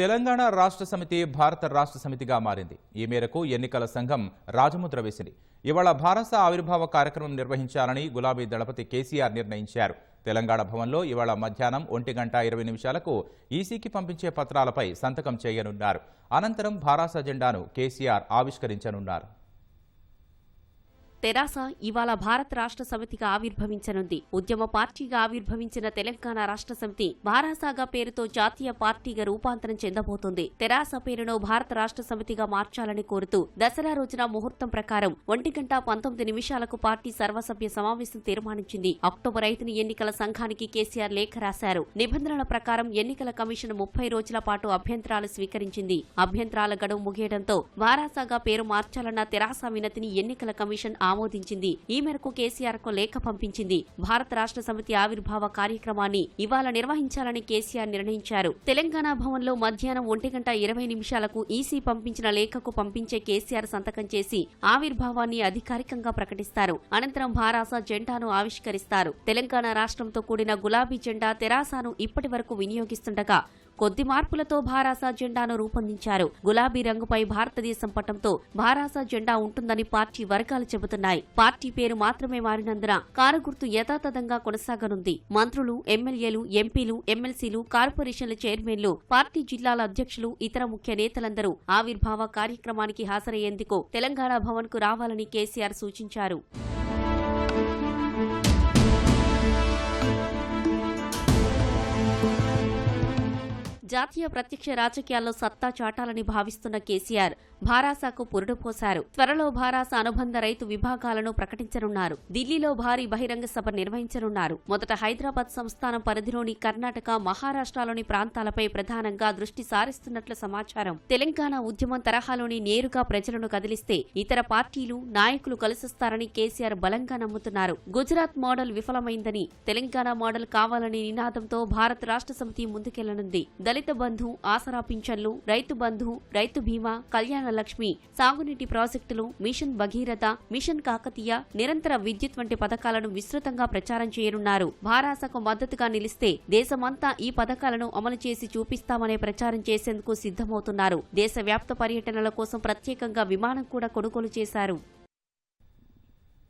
తెలంగాణ రాష్ట్ర సమితి భారత రాష్ట్ర సమితిగా మారింది. ఈ మేరకు ఎన్నికల సంఘం రాజముద్ర వేసింది. ఇవాళ భారత ఆవిర్భావ కార్యక్రమం నిర్వహించాలని గులాబీ దళపతి కేసీఆర్ నిర్ణయించారు. తెలంగాణ భవన్లో ఇవాళ మధ్యాహ్నం ఒంటి గంట ఇరవై నిమిషాలకు ఈసీకి పంపించే పత్రాలపై సంతకం చేయనున్నారు. అనంతరం భారాస జెండాను కేసీఆర్ ఆవిష్కరించనున్నారు. తెరాస ఇవాళ భారత రాష్ట్ర సమితిగా ఆవిర్భవించనుంది. ఉద్యమ పార్టీగా ఆవిర్భవించిన తెలంగాణ రాష్ట్ర సమితి భారాసాగా పేరుతో జాతీయ పార్టీగా రూపాంతరం చెందబోతోంది. తెరాస పేరును భారత రాష్ట్ర సమితిగా మార్చాలని కోరుతూ దసరా రోజున ముహూర్తం ప్రకారం ఒంటి గంట పంతొమ్మిది నిమిషాలకు పార్టీ సర్వసభ్య సమావేశం తీర్మానించింది. అక్టోబర్ ఐదుని ఎన్నికల సంఘానికి కేసీఆర్ లేఖ రాశారు. నిబంధనల ప్రకారం ఎన్నికల కమిషన్ ముప్పై రోజుల పాటు అభ్యంతరాలు స్వీకరించింది. అభ్యంతరాల గడువు ముగియడంతో భారాసాగా పేరు మార్చాలన్న తెరాస వినతిని ఎన్నికల కమిషన్ ఆమోదించింది. ఈ మేరకు కేసీఆర్కు లేఖ పంపించింది. భారత రాష్ట్ర సమితి ఆవిర్భావ కార్యక్రమాన్ని ఇవాళ నిర్వహించాలని కేసీఆర్ నిర్ణయించారు. తెలంగాణ భవన్లో మధ్యాహ్నం ఒంటి గంట ఇరవై నిమిషాలకు ఈసీ పంపించిన లేఖకు పంపించే కేసీఆర్ సంతకం చేసి ఆవిర్భావాన్ని అధికారికంగా ప్రకటిస్తారు. అనంతరం భారాస జెండాను ఆవిష్కరిస్తారు. తెలంగాణ రాష్ట్రంతో కూడిన గులాబీ జెండా తెరాసాను ఇప్పటి వరకు వినియోగిస్తుండగా కొద్ది మార్పులతో భారాస జెండాను రూపొందించారు. గులాబీ రంగుపై భారతదేశం పటంతో భారాస జెండా ఉంటుందని పార్టీ వర్గాలు చెబుతున్నాయి. పార్టీ పేరు మాత్రమే మారినందున కారు గుర్తు యథాతథంగా కొనసాగనుంది. మంత్రులు ఎమ్మెల్యేలు ఎంపీలు ఎమ్మెల్సీలు కార్పొరేషన్ల చైర్మన్లు పార్టీ జిల్లాల అధ్యక్షులు ఇతర ముఖ్య నేతలందరూ ఆవిర్భావ కార్యక్రమానికి హాజరయ్యేందుకు తెలంగాణ భవన్కు రావాలని కేసీఆర్ సూచించారు. జాతీయ ప్రత్యక్ష రాజకీయాల్లో సత్తా చాటాలని భావిస్తున్న కేసీఆర్. భారాసాకు పురుడు పోశారు. త్వరలో భారాస అనుబంధ రైతు విభాగాలను ప్రకటించనున్నారు. ఢిల్లీలో భారీ బహిరంగ సభ నిర్వహించనున్నారు. మొదట హైదరాబాద్ సంస్థానం పరిధిలోని కర్ణాటక మహారాష్ట్రలోని ప్రాంతాలపై ప్రధానంగా దృష్టి సారిస్తున్నట్లు సమాచారం. తెలంగాణ ఉద్యమం తరహాలోని నేరుగా ప్రజలను కదిలిస్తే ఇతర పార్టీలు నాయకులు కలిసిస్తారని కేసీఆర్ బలంగా నమ్ముతున్నారు. గుజరాత్ మోడల్ విఫలమైందని తెలంగాణ మోడల్ కావాలని నినాదంతో భారత రాష్ట్ర సమితి ముందుకెళ్ళనుంది. దళిత బంధు ఆసరా పింఛన్లు రైతు బంధు రైతు బీమా కళ్యాణ లక్ష్మి సాగునీటి ప్రాజెక్టులు మిషన్ భగీరథ మిషన్ కాకతీయ నిరంతర విద్యుత్ వంటి పథకాలను విస్తృతంగా ప్రచారం చేయనున్నారు. భారాసకు మద్దతుగా నిలిస్తే దేశమంతా ఈ పథకాలను అమలు చేసి చూపిస్తామనే ప్రచారం చేసేందుకు సిద్ధమవుతున్నారు. దేశవ్యాప్త పర్యటనల కోసం ప్రత్యేకంగా విమానం కూడా కొనుగోలు చేశారు.